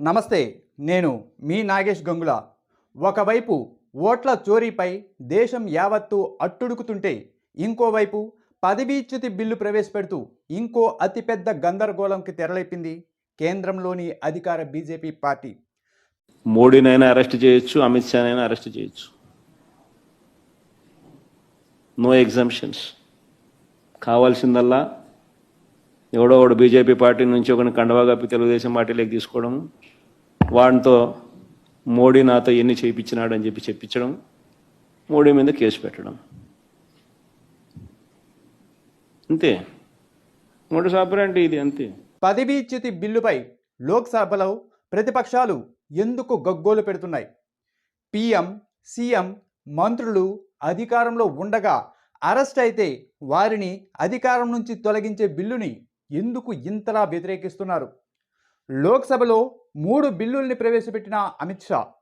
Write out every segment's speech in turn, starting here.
నమస్తే నేను మీ నాగేష్ గంగుల. ఒకవైపు ఓట్ల చోరీపై దేశం యావత్తు అట్టుడుకుతుంటే ఇంకోవైపు పదవీచ్యుతి బిల్లు ప్రవేశపెడుతూ ఇంకో అతిపెద్ద గందరగోళంకి తెరలేపింది కేంద్రంలోని అధికార బీజేపీ పార్టీ. మోడీనైనా అరెస్ట్ చేయొచ్చు అమిత్ షానైనా అరెస్ట్ చేయొచ్చు. No exemptions. కావాల్సిందల్లా ఎవడో ఒకడు బీజేపీ పార్టీ నుంచి ఒకని కండవా కప్పి తెలుగుదేశం పార్టీలోకి తీసుకోవడం వాడితో మోడీ నాతో ఎన్ని చేయించినాడు అని చెప్పి చెప్పించడం మోడీ మీద కేసు పెట్టడం. అంతే. మోడీ సాపరంటే ఇది అంతే. పదవీచ్యుతి బిల్లుపై లోక్సభలో ప్రతిపక్షాలు ఎందుకు గగ్గోలు పెడుతున్నాయి? పీఎం సీఎం మంత్రులు అధికారంలో ఉండగా అరెస్ట్ అయితే వారిని అధికారం నుంచి తొలగించే బిల్లుని ఎందుకు ఇంతలా వ్యతిరేకిస్తున్నారు? లోక్సభలో మూడు బిల్లుల్ని ప్రవేశపెట్టిన అమిత్ షా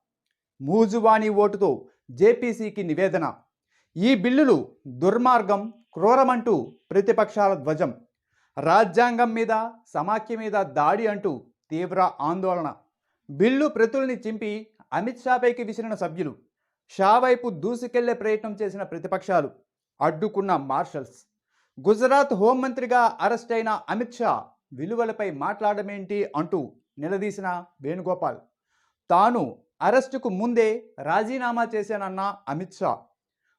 మూజువాణి ఓటుతో జేపీసీకి నివేదన. ఈ బిల్లులు దుర్మార్గం క్రూరమంటూ ప్రతిపక్షాల ధ్వజం. రాజ్యాంగం మీద సమాఖ్య మీద దాడి అంటూ తీవ్ర ఆందోళన. బిల్లు ప్రతుల్ని చింపి అమిత్ షాపైకి విసిరిన సభ్యులు షా వైపు దూసుకెళ్ళే ప్రయత్నం చేసిన ప్రతిపక్షాలు అడ్డుకున్న మార్షల్స్. గుజరాత్ హోంమంత్రిగా అరెస్ట్ అయిన అమిత్ షా విలువలపై మాట్లాడమేంటి అంటూ నిలదీసిన వేణుగోపాల్. తాను అరెస్టుకు ముందే రాజీనామా చేశానన్న అమిత్ షా.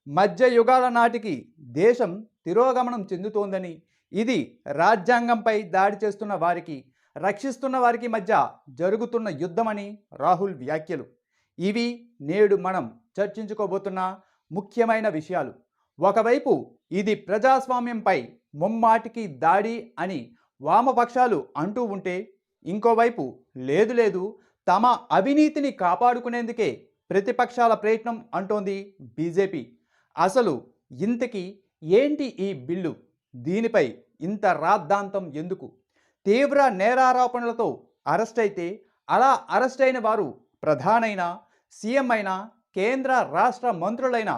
మధ్య యుగాల నాటికి దేశం తిరోగమనం చెందుతోందని ఇది రాజ్యాంగంపై దాడి చేస్తున్న వారికి రక్షిస్తున్న వారికి మధ్య జరుగుతున్న యుద్ధమని రాహుల్ వ్యాఖ్యలు. ఇవి నేడు మనం చర్చించుకోబోతున్న ముఖ్యమైన విషయాలు. ఒకవైపు ఇది ప్రజాస్వామ్యంపై ముమ్మాటికి దాడి అని వామపక్షాలు అంటూ ఉంటే ఇంకోవైపు లేదు లేదు తమ అవినీతిని కాపాడుకునేందుకే ప్రతిపక్షాల ప్రయత్నం అంటోంది బీజేపీ. అసలు ఇంతకీ ఏంటి ఈ బిల్లు? దీనిపై ఇంత రాద్ధాంతం ఎందుకు? తీవ్ర నేరారోపణలతో అరెస్ట్ అయితే అలా అరెస్ట్ అయిన వారు ప్రధానైన సీఎం అయినా కేంద్ర రాష్ట్ర మంత్రులైన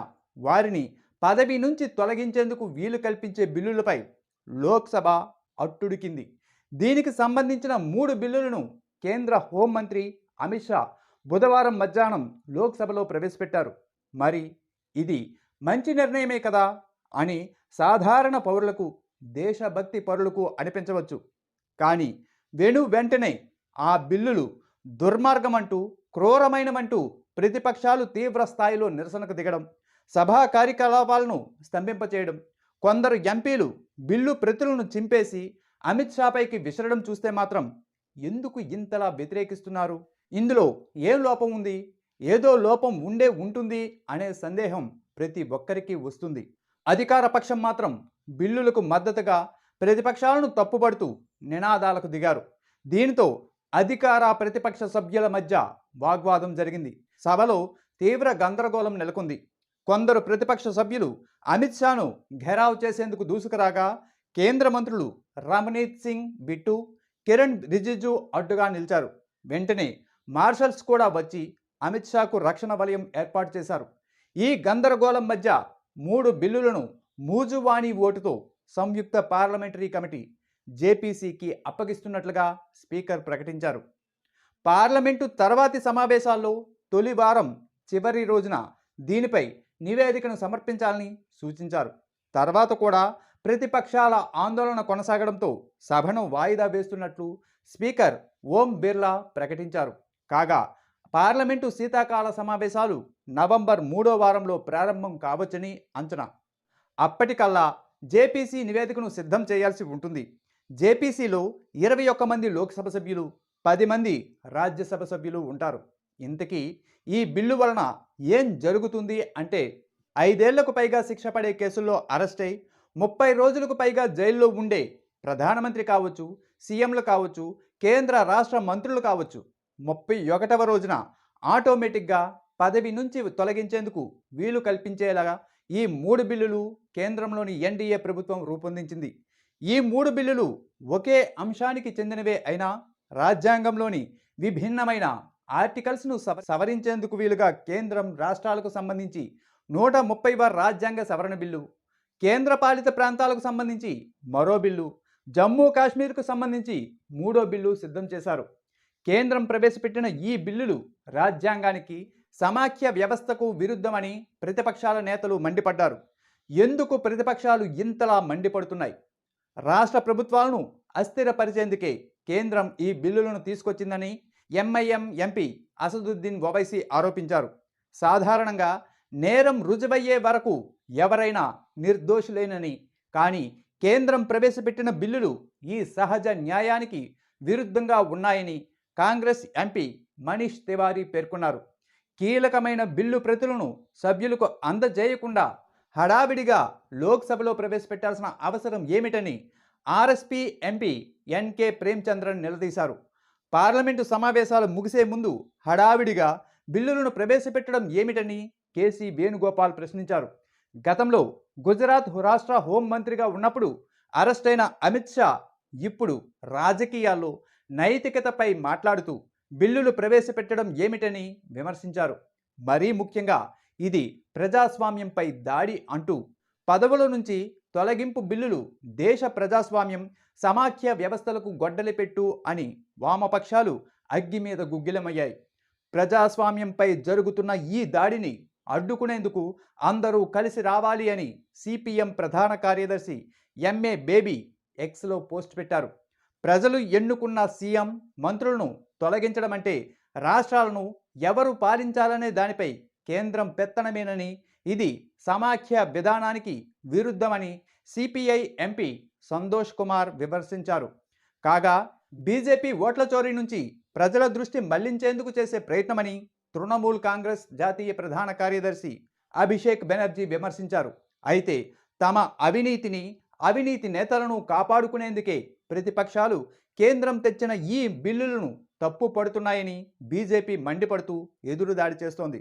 వారిని పదవి నుంచి తొలగించేందుకు వీలు కల్పించే బిల్లులపై లోక్సభ అట్టుడికింది. దీనికి సంబంధించిన మూడు బిల్లులను కేంద్ర హోంమంత్రి అమిత్ షా బుధవారం మధ్యాహ్నం లోక్సభలో ప్రవేశపెట్టారు. మరి ఇది మంచి నిర్ణయమే కదా అని సాధారణ పౌరులకు దేశభక్తి పరులకు అనిపించవచ్చు. కానీ వెను వెంటనే ఆ బిల్లులు దుర్మార్గమంటూ క్రూరమైనమంటూ ప్రతిపక్షాలు తీవ్ర స్థాయిలో నిరసనకు దిగడం సభా కార్యకలాపాలను స్తంభింపచేయడం కొందరు ఎంపీలు బిల్లు ప్రతులను చింపేసి అమిత్ షాపైకి విసరడం చూస్తే మాత్రం ఎందుకు ఇంతలా వ్యతిరేకిస్తున్నారు? ఇందులో ఏం లోపం ఉంది? ఏదో లోపం ఉండే ఉంటుంది అనే సందేహం ప్రతి ఒక్కరికి వస్తుంది. అధికార పక్షం మాత్రం బిల్లులకు మద్దతుగా ప్రతిపక్షాలను తప్పుపడుతూ నినాదాలకు దిగారు. దీనితో అధికార ప్రతిపక్ష సభ్యుల మధ్య వాగ్వాదం జరిగింది. సభలో తీవ్ర గందరగోళం నెలకొంది. కొందరు ప్రతిపక్ష సభ్యులు అమిత్ షాను ఘెరావ్ చేసేందుకు దూసుకురాగా కేంద్ర మంత్రులు రమనీత్ సింగ్ బిట్టు కిరణ్ రిజిజు అడ్డుగా నిలిచారు. వెంటనే మార్షల్స్ కూడా వచ్చి అమిత్ షాకు రక్షణ వలయం ఏర్పాటు చేశారు. ఈ గందరగోళం మధ్య మూడు బిల్లులను మూజువాణి ఓటుతో సంయుక్త పార్లమెంటరీ కమిటీ జేపీసీకి అప్పగిస్తున్నట్లుగా స్పీకర్ ప్రకటించారు. పార్లమెంటు తర్వాతి సమావేశాల్లో తొలి వారం చివరి రోజున దీనిపై నివేదికను సమర్పించాలని సూచించారు. తర్వాత కూడా ప్రతిపక్షాల ఆందోళన కొనసాగడంతో సభను వాయిదా వేస్తున్నట్లు స్పీకర్ ఓం బిర్లా ప్రకటించారు. కాగా పార్లమెంటు శీతాకాల సమావేశాలు నవంబర్ మూడో వారంలో ప్రారంభం కావచ్చని అంచనా. అప్పటికల్లా జేపీసీ నివేదికను సిద్ధం చేయాల్సి ఉంటుంది. జేపీసీలో ఇరవై ఒక్క మంది లోక్సభ సభ్యులు పది మంది రాజ్యసభ సభ్యులు ఉంటారు. ఇంతకీ ఈ బిల్లు వలన ఏం జరుగుతుంది అంటే ఐదేళ్ళకు పైగా శిక్ష పడే కేసుల్లో అరెస్ట్ అయి ముప్పై రోజులకు పైగా జైల్లో ఉండే ప్రధానమంత్రి కావచ్చు సీఎంలు కావచ్చు కేంద్ర రాష్ట్ర మంత్రులు కావచ్చు ముప్పై ఒకటవ రోజున ఆటోమేటిక్గా పదవి నుంచి తొలగించేందుకు వీలు కల్పించేలాగా ఈ మూడు బిల్లులు కేంద్రంలోని ఎన్డీఏ ప్రభుత్వం రూపొందించింది. ఈ మూడు బిల్లులు ఒకే అంశానికి చెందినవే అయినా రాజ్యాంగంలోని విభిన్నమైన ఆర్టికల్స్ను సవరించేందుకు వీలుగా కేంద్రం రాష్ట్రాలకు సంబంధించి నూట ముప్పైవ రాజ్యాంగ సవరణ బిల్లు కేంద్రపాలిత ప్రాంతాలకు సంబంధించి మరో బిల్లు జమ్మూ కాశ్మీర్కు సంబంధించి మూడో బిల్లు సిద్ధం చేశారు. కేంద్రం ప్రవేశపెట్టిన ఈ బిల్లులు రాజ్యాంగానికి సమాఖ్య వ్యవస్థకు విరుద్ధమని ప్రతిపక్షాల నేతలు మండిపడ్డారు. ఎందుకు ప్రతిపక్షాలు ఇంతలా మండిపడుతున్నాయి? రాష్ట్ర ప్రభుత్వాలను అస్థిరపరిచేందుకే కేంద్రం ఈ బిల్లులను తీసుకొచ్చిందని ఎంఐఎం ఎంపీ అసదుద్దీన్ ఓవైసీ ఆరోపించారు. సాధారణంగా నేరం రుజువయ్యే వరకు ఎవరైనా నిర్దోషులేనని కానీ కేంద్రం ప్రవేశపెట్టిన బిల్లులు ఈ సహజ న్యాయానికి విరుద్ధంగా ఉన్నాయని కాంగ్రెస్ ఎంపీ మనీష్ తివారీ పేర్కొన్నారు. కీలకమైన బిల్లు ప్రతులను సభ్యులకు అందజేయకుండా హడావిడిగా లోక్సభలో ప్రవేశపెట్టాల్సిన అవసరం ఏమిటని ఆర్ఎస్పీ ఎంపీ ఎన్కే ప్రేమచంద్రన్ నిలదీశారు. పార్లమెంటు సమావేశాలు ముగిసే ముందు హడావిడిగా బిల్లులను ప్రవేశపెట్టడం ఏమిటని కేసీ వేణుగోపాల్ ప్రశ్నించారు. గతంలో గుజరాత్ రాష్ట్ర హోంమంత్రిగా ఉన్నప్పుడు అరెస్టైన అమిత్ షా ఇప్పుడు రాజకీయాల్లో నైతికతపై మాట్లాడుతూ బిల్లులు ప్రవేశపెట్టడం ఏమిటని విమర్శించారు. మరీ ముఖ్యంగా ఇది ప్రజాస్వామ్యంపై దాడి అంటూ పదవుల నుంచి తొలగింపు బిల్లులు దేశ ప్రజాస్వామ్యం సమాఖ్య వ్యవస్థలకు గొడ్డలిపెట్టు అని వామపక్షాలు అగ్గి మీద గుగ్గిలమయ్యాయి. ప్రజాస్వామ్యంపై జరుగుతున్న ఈ దాడిని అడ్డుకునేందుకు అందరూ కలిసి రావాలి అని సిపిఎం ప్రధాన కార్యదర్శి ఎంఏ బేబీ ఎక్స్లో పోస్ట్ పెట్టారు. ప్రజలు ఎన్నుకున్న సీఎం మంత్రులను తొలగించడం అంటే రాష్ట్రాలను ఎవరు పాలించాలనే దానిపై కేంద్రం పెత్తనమేనని ఇది సమాఖ్య విధానానికి విరుద్ధమని సిపిఐ ఎంపీ సంతోష్ కుమార్ విమర్శించారు. కాగా బీజేపీ ఓట్ల చోరీ నుంచి ప్రజల దృష్టి మళ్ళించేందుకు చేసే ప్రయత్నమని తృణమూల్ కాంగ్రెస్ జాతీయ ప్రధాన కార్యదర్శి అభిషేక్ బెనర్జీ విమర్శించారు. అయితే తమ అవినీతిని అవినీతి నేతలను కాపాడుకునేందుకే ప్రతిపక్షాలు కేంద్రం తెచ్చిన ఈ బిల్లులను తప్పు పడుతున్నాయని బీజేపీ మండిపడుతూ ఎదురుదాడి చేస్తోంది.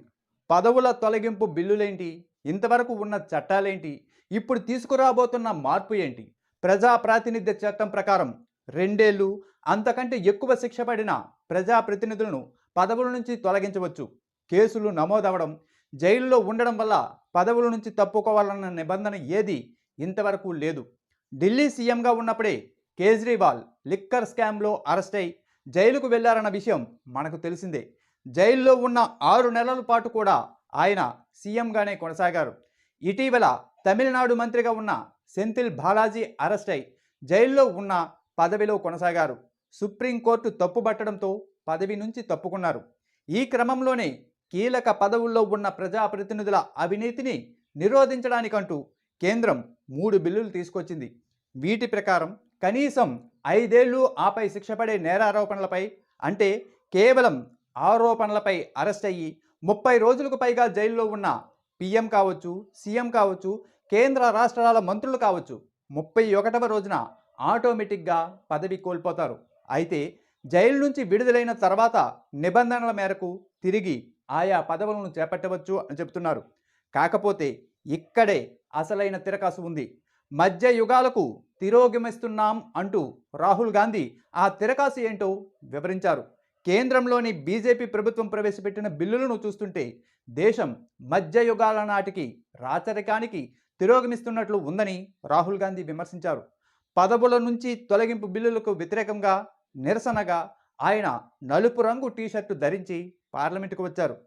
పదవుల తొలగింపు బిల్లులేంటి? ఇంతవరకు ఉన్న చట్టాలేంటి? ఇప్పుడు తీసుకురాబోతున్న మార్పు ఏంటి? ప్రజా ప్రాతినిధ్య చట్టం ప్రకారం రెండేళ్ళు అంతకంటే ఎక్కువ శిక్ష పడిన ప్రజాప్రతినిధులను పదవుల నుంచి తొలగించవచ్చు. కేసులు నమోదవడం జైల్లో ఉండడం వల్ల పదవుల నుంచి తప్పుకోవాలన్న నిబంధన ఏది? ఇంతవరకు లేదు. ఢిల్లీ సీఎంగా ఉన్నప్పుడే కేజ్రీవాల్ లిక్కర్ స్కామ్లో అరెస్ట్ అయి జైలుకు వెళ్ళారన్న విషయం మనకు తెలిసిందే. జైల్లో ఉన్న ఆరు నెలల పాటు కూడా ఆయన సీఎంగానే కొనసాగారు. ఇటీవల తమిళనాడు మంత్రిగా ఉన్న సెంథిల్ బాలాజీ అరెస్ట్ అయి జైల్లో ఉన్న పదవిలో కొనసాగారు. సుప్రీంకోర్టు తప్పుబట్టడంతో పదవి నుంచి తప్పుకున్నారు. ఈ క్రమంలోనే కీలక పదవుల్లో ఉన్న ప్రజాప్రతినిధుల అవినీతిని నిరోధించడానికంటూ కేంద్రం మూడు బిల్లులు తీసుకొచ్చింది. వీటి ప్రకారం కనీసం ఐదేళ్ళు ఆపై శిక్ష పడే నేరారోపణలపై అంటే కేవలం ఆరోపణలపై అరెస్ట్ అయ్యి ముప్పై రోజులకు పైగా జైల్లో ఉన్న పీఎం కావచ్చు సీఎం కావచ్చు కేంద్ర రాష్ట్రాల మంత్రులు కావచ్చు ముప్పై ఒకటవ రోజున ఆటోమేటిక్గా పదవి కోల్పోతారు. అయితే జైలు నుంచి విడుదలైన తర్వాత నిబంధనల మేరకు తిరిగి ఆయా పదవులను చేపట్టవచ్చు అని చెబుతున్నారు. కాకపోతే ఇక్కడే అసలైన తిరకాసు ఉంది. మధ్య యుగాలకు తిరోగమిస్తున్నాం అంటూ రాహుల్ గాంధీ ఆ తిరకాసు ఏంటో వివరించారు. కేంద్రంలోని బీజేపీ ప్రభుత్వం ప్రవేశపెట్టిన బిల్లులను చూస్తుంటే దేశం మధ్యయుగాల నాటికి రాచరికానికి తిరోగమిస్తున్నట్లు ఉందని రాహుల్ గాంధీ విమర్శించారు. పదవుల నుంచి తొలగింపు బిల్లులకు వ్యతిరేకంగా నిరసనగా ఆయన నలుపు రంగు టీషర్టు ధరించి పార్లమెంటుకు వచ్చారు.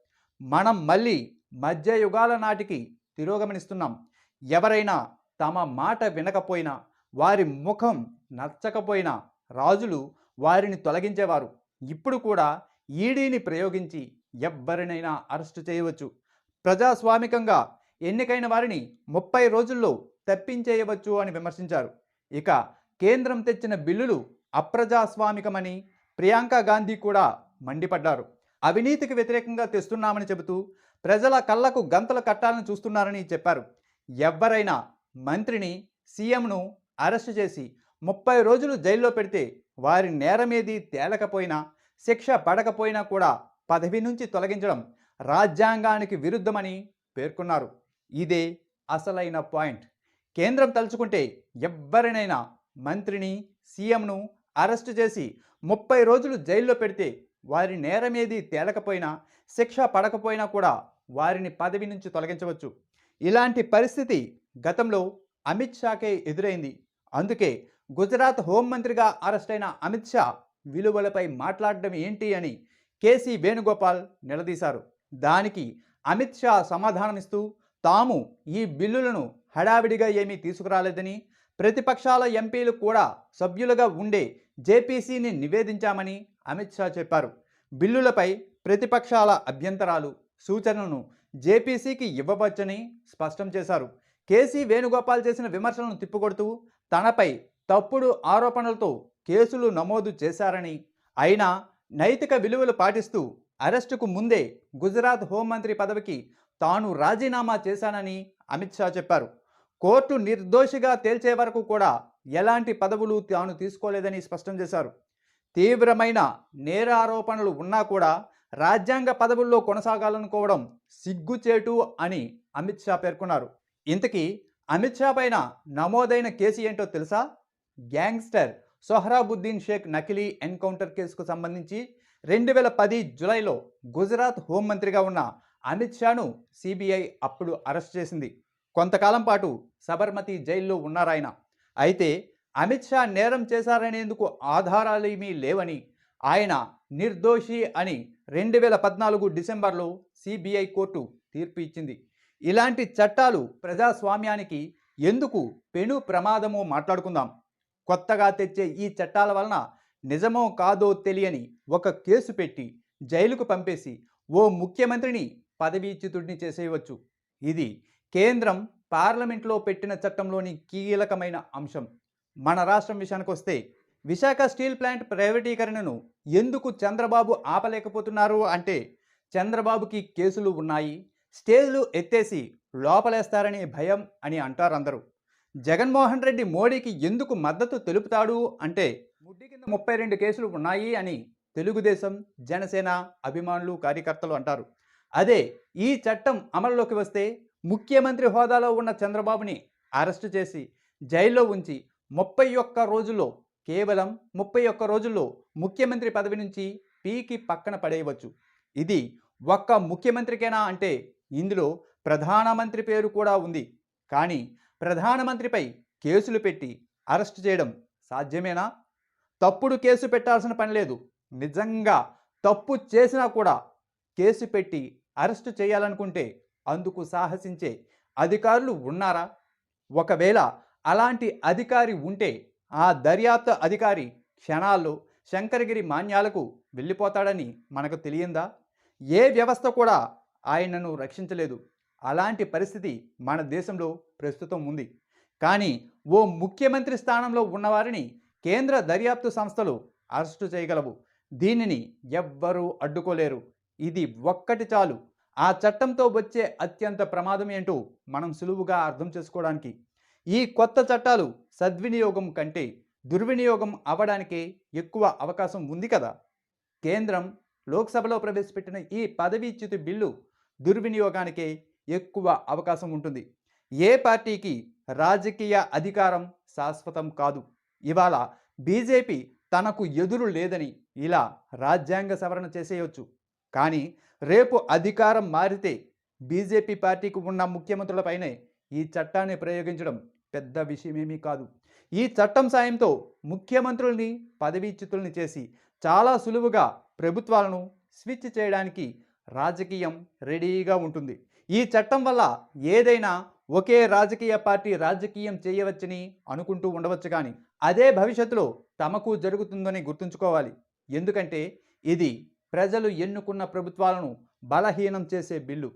మనం మళ్ళీ మధ్యయుగాల నాటికి తిరోగమనిస్తున్నాం. ఎవరైనా తమ మాట వినకపోయినా వారి ముఖం నచ్చకపోయినా రాజులు వారిని తొలగించేవారు. ఇప్పుడు కూడా ఈడీని ప్రయోగించి ఎవ్వరినైనా అరెస్టు చేయవచ్చు. ప్రజాస్వామికంగా ఎన్నికైన వారిని ముప్పై రోజుల్లో తప్పించేయవచ్చు అని విమర్శించారు. ఇక కేంద్రం తెచ్చిన బిల్లులు అప్రజాస్వామికమని ప్రియాంక గాంధీ కూడా మండిపడ్డారు. అవినీతికి వ్యతిరేకంగా తెస్తున్నామని చెబుతూ ప్రజల కళ్ళకు గంతలు కట్టాలని చూస్తున్నారని చెప్పారు. ఎవరైనా మంత్రిని సీఎంను అరెస్టు చేసి ముప్పై రోజులు జైల్లో పెడితే వారి నేరమేది తేలకపోయినా శిక్ష పడకపోయినా కూడా పదవి నుంచి తొలగించడం రాజ్యాంగానికి విరుద్ధమని పేర్కొన్నారు. ఇదే అసలైన పాయింట్. కేంద్రం తలుచుకుంటే ఎవ్వరినైనా మంత్రిని సీఎంను అరెస్టు చేసి ముప్పై రోజులు జైల్లో పెడితే వారి నేరమేది తేలకపోయినా శిక్ష పడకపోయినా కూడా వారిని పదవి నుంచి తొలగించవచ్చు. ఇలాంటి పరిస్థితి గతంలో అమిత్ షాకే ఎదురైంది. అందుకే గుజరాత్ హోంమంత్రిగా అరెస్ట్ అయిన అమిత్ షా విలువలపై మాట్లాడడం ఏంటి అని కేసీ వేణుగోపాల్ నిలదీశారు. దానికి అమిత్ షా సమాధానమిస్తూ తాము ఈ బిల్లులను హడావిడిగా ఏమీ తీసుకురాలేదని ప్రతిపక్షాల ఎంపీలు కూడా సభ్యులుగా ఉండే జేపీసీని నివేదించామని అమిత్ షా చెప్పారు. బిల్లులపై ప్రతిపక్షాల అభ్యంతరాలు సూచనలను జేపీసీకి ఇవ్వవచ్చని స్పష్టం చేశారు. కేసీ వేణుగోపాల్ చేసిన విమర్శలను తిప్పుకొడుతూ తనపై తప్పుడు ఆరోపణలతో కేసులు నమోదు చేశారని అయినా నైతిక విలువలు పాటిస్తూ అరెస్టుకు ముందే గుజరాత్ హోంమంత్రి పదవికి తాను రాజీనామా చేశానని అమిత్ షా చెప్పారు. కోర్టు నిర్దోషిగా తేల్చే వరకు కూడా ఎలాంటి పదవులు తాను తీసుకోలేదని స్పష్టం చేశారు. తీవ్రమైన నేర ఆరోపణలు ఉన్నా కూడా రాజ్యాంగ పదవుల్లో కొనసాగాలనుకోవడం సిగ్గుచేటు అని అమిత్ షా పేర్కొన్నారు. ఇంతకీ అమిత్ షా పైన నమోదైన కేసు ఏంటో తెలుసా? గ్యాంగ్స్టర్ సొహరాబుద్దీన్ షేక్ నకిలీ ఎన్కౌంటర్ కేసుకు సంబంధించి రెండు వేల పది జులైలో గుజరాత్ హోంమంత్రిగా ఉన్న అమిత్ షాను సిబిఐ అప్పుడు అరెస్ట్ చేసింది. కొంతకాలం పాటు సబర్మతి జైల్లో ఉన్నారాయన. అయితే అమిత్ షా నేరం చేశారనేందుకు ఆధారాలేమీ లేవని ఆయన నిర్దోషి అని రెండు వేల పద్నాలుగు డిసెంబర్లో సిబిఐ కోర్టు తీర్పు ఇచ్చింది. ఇలాంటి చట్టాలు ప్రజాస్వామ్యానికి ఎందుకు పెను ప్రమాదమో మాట్లాడుకుందాం. కొత్తగా తెచ్చే ఈ చట్టాల వలన నిజమో కాదో తెలియని ఒక కేసు పెట్టి జైలుకు పంపేసి ఓ ముఖ్యమంత్రిని పదవీచ్యుతుడిని చేసేయవచ్చు. ఇది కేంద్రం పార్లమెంట్లో పెట్టిన చట్టంలోని కీలకమైన అంశం. మన రాష్ట్రం విషయానికి వస్తే విశాఖ స్టీల్ ప్లాంట్ ప్రైవేటీకరణను ఎందుకు చంద్రబాబు ఆపలేకపోతున్నారు అంటే చంద్రబాబుకి కేసులు ఉన్నాయి. స్టేజ్లు ఎత్తేసి లోపలేస్తారనే భయం అని అంటారందరూ. జగన్మోహన్ రెడ్డి మోడీకి ఎందుకు మద్దతు తెలుపుతాడు అంటే ముడ్డి కింద ముప్పై రెండు కేసులు ఉన్నాయి అని తెలుగుదేశం జనసేన అభిమానులు కార్యకర్తలు అంటారు. అదే ఈ చట్టం అమల్లోకి వస్తే ముఖ్యమంత్రి హోదాలో ఉన్న చంద్రబాబుని అరెస్టు చేసి జైల్లో ఉంచి ముప్పై ఒక్క రోజుల్లో కేవలం ముప్పై ఒక్క రోజుల్లో ముఖ్యమంత్రి పదవి నుంచి పీకి పక్కన పడేయవచ్చు. ఇది ఒక్క ముఖ్యమంత్రికేనా అంటే ఇందులో ప్రధానమంత్రి పేరు కూడా ఉంది. కానీ ప్రధానమంత్రిపై కేసులు పెట్టి అరెస్ట్ చేయడం సాధ్యమేనా? తప్పుడు కేసు పెట్టాల్సిన పని లేదు. నిజంగా తప్పు చేసినా కూడా కేసు పెట్టి అరెస్టు చేయాలనుకుంటే అందుకు సాహసించే అధికారులు ఉన్నారా? ఒకవేళ అలాంటి అధికారి ఉంటే ఆ దర్యాప్తు అధికారి క్షణాల్లో శంకరగిరి మాన్యాలకు వెళ్ళిపోతాడని మనకు తెలియందా? ఏ వ్యవస్థ కూడా ఆయనను రక్షించలేదు. అలాంటి పరిస్థితి మన దేశంలో ప్రస్తుతం ఉంది. కానీ ఓ ముఖ్యమంత్రి స్థానంలో ఉన్నవారిని కేంద్ర దర్యాప్తు సంస్థలు అరెస్టు చేయగలవు. దీనిని ఎవ్వరూ అడ్డుకోలేరు. ఇది ఒక్కటి చాలు. ఆ చట్టంతో వచ్చే అత్యంత ప్రమాదం ఏంటో మనం సులువుగా అర్థం చేసుకోవడానికి. ఈ కొత్త చట్టాలు సద్వినియోగం కంటే దుర్వినియోగం అవ్వడానికే ఎక్కువ అవకాశం ఉంది కదా? కేంద్రం లోక్సభలో ప్రవేశపెట్టిన ఈ పదవీచ్యుతి బిల్లు దుర్వినియోగానికే ఎక్కువ అవకాశం ఉంటుంది. ఏ పార్టీకి రాజకీయ అధికారం శాశ్వతం కాదు. ఇవాళ బీజేపీ తనకు ఎదురు లేదని ఇలా రాజ్యాంగ సవరణ చేసేయొచ్చు. కానీ రేపు అధికారం మారితే బీజేపీ పార్టీకి ఉన్న ముఖ్యమంత్రులపైనే ఈ చట్టాన్ని ప్రయోగించడం పెద్ద విషయమేమీ కాదు. ఈ చట్టం సాయంతో ముఖ్యమంత్రుల్ని పదవీచ్యుతుల్ని చేసి చాలా సులువుగా ప్రభుత్వాలను స్విచ్ చేయడానికి రాజకీయం రెడీగా ఉంటుంది. ఈ చట్టం వల్ల ఏదైనా ఒకే రాజకీయ పార్టీ రాజకీయం చేయవచ్చని అనుకుంటూ ఉండవచ్చు కానీ అదే భవిష్యత్తులో తమకు జరుగుతుందని గుర్తుంచుకోవాలి. ఎందుకంటే ఇది ప్రజలు ఎన్నుకున్న ప్రభుత్వాలను బలహీనం చేసే బిల్లు.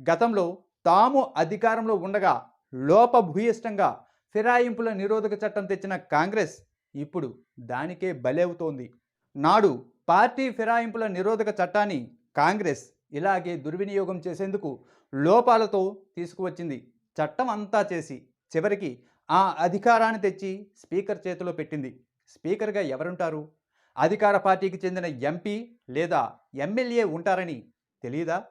గతంలో తాము అధికారంలో ఉండగా లోపభూయిష్టంగా ఫిరాయింపుల నిరోధక చట్టం తెచ్చిన కాంగ్రెస్ ఇప్పుడు దానికే బలవుతోంది. నాడు పార్టీ ఫిరాయింపుల నిరోధక చట్టాన్ని కాంగ్రెస్ ఇలాగే దుర్వినియోగం చేసేందుకు లోపాలతో తీసుకువచ్చింది. చట్టం అంతా చేసి చివరికి ఆ అధికారాన్ని తెచ్చి స్పీకర్ చేతిలో పెట్టింది. స్పీకర్గా ఎవరుంటారు? అధికార పార్టీకి చెందిన ఎంపీ లేదా ఎమ్మెల్యే ఉంటారని తెలియదా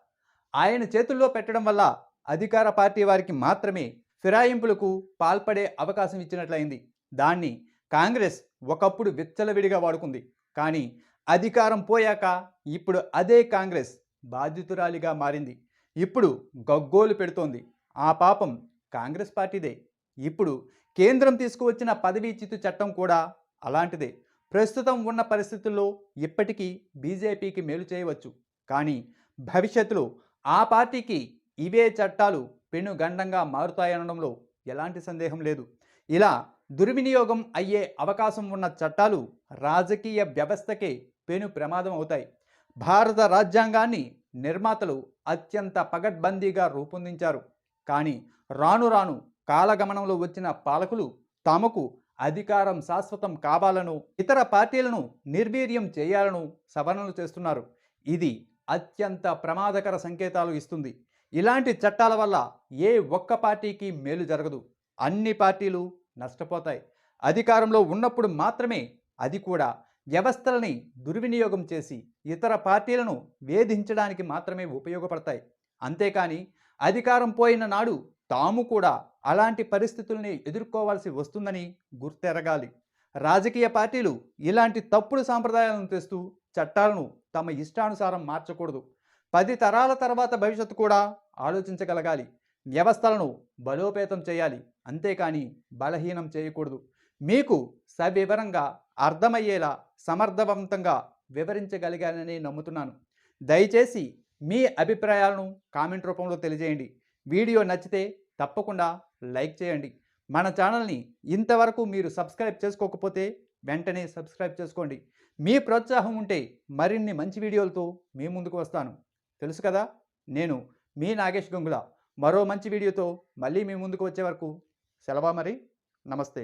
ఆయన చేతుల్లో పెట్టడం వల్ల అధికార పార్టీ వారికి మాత్రమే ఫిరాయింపులకు పాల్పడే అవకాశం ఇచ్చినట్లయింది. దాన్ని కాంగ్రెస్ ఒకప్పుడు విచ్చలవిడిగా వాడుకుంది. కానీ అధికారం పోయాక ఇప్పుడు అదే కాంగ్రెస్ బాధితురాలిగా మారింది. ఇప్పుడు గగ్గోలు పెడుతోంది. ఆ పాపం కాంగ్రెస్ పార్టీదే. ఇప్పుడు కేంద్రం తీసుకువచ్చిన పదవీచ్యుతి చట్టం కూడా అలాంటిదే. ప్రస్తుతం ఉన్న పరిస్థితుల్లో ఇప్పటికీ బీజేపీకి మేలు చేయవచ్చు. కానీ భవిష్యత్తులో ఆ పార్టీకి ఇవే చట్టాలు పెనుగండంగా మారుతాయనడంలో ఎలాంటి సందేహం లేదు. ఇలా దుర్వినియోగం అయ్యే అవకాశం ఉన్న చట్టాలు రాజకీయ వ్యవస్థకే పెను ప్రమాదం అవుతాయి. భారత రాజ్యాంగాన్ని నిర్మాతలు అత్యంత పగడ్బందీగా రూపొందించారు. కానీ రాను రాను కాలగమనంలో వచ్చిన పాలకులు తమకు అధికారం శాశ్వతం కావాలను ఇతర పార్టీలను నిర్వీర్యం చేయాలను సవరణలు చేస్తున్నారు. ఇది అత్యంత ప్రమాదకర సంకేతాలు ఇస్తుంది. ఇలాంటి చట్టాల వల్ల ఏ ఒక్క పార్టీకి మేలు జరగదు. అన్ని పార్టీలు నష్టపోతాయి. అధికారంలో ఉన్నప్పుడు మాత్రమే అది కూడా వ్యవస్థలని దుర్వినియోగం చేసి ఇతర పార్టీలను వేధించడానికి మాత్రమే ఉపయోగపడతాయి. అంతేకాని అధికారం పోయిన నాడు తాము కూడా అలాంటి పరిస్థితుల్ని ఎదుర్కోవాల్సి వస్తుందని గుర్తెరగాలి. రాజకీయ పార్టీలు ఇలాంటి తప్పుడు సాంప్రదాయాలను తెస్తూ చట్టాలను తమ ఇష్టానుసారం మార్చకూడదు. పది తరాల తర్వాత భవిష్యత్తు కూడా ఆలోచించగలగాలి. వ్యవస్థలను బలోపేతం చేయాలి. అంతేకాని బలహీనం చేయకూడదు. మీకు సవివరంగా అర్థమయ్యేలా సమర్థవంతంగా వివరించగలిగానని నమ్ముతున్నాను. దయచేసి మీ అభిప్రాయాలను కామెంట్ రూపంలో తెలియజేయండి. వీడియో నచ్చితే తప్పకుండా లైక్ చేయండి. మన ఛానల్ని ఇంతవరకు మీరు సబ్స్క్రైబ్ చేసుకోకపోతే వెంటనే సబ్స్క్రైబ్ చేసుకోండి. మీ ప్రోత్సాహం ఉంటే మరిన్ని మంచి వీడియోలతో మీ ముందుకు వస్తాను. తెలుసు కదా నేను మీ నాగేష్ గంగుల. మరో మంచి వీడియోతో మళ్ళీ మీ ముందుకు వచ్చే వరకు సెలవా మరి? నమస్తే.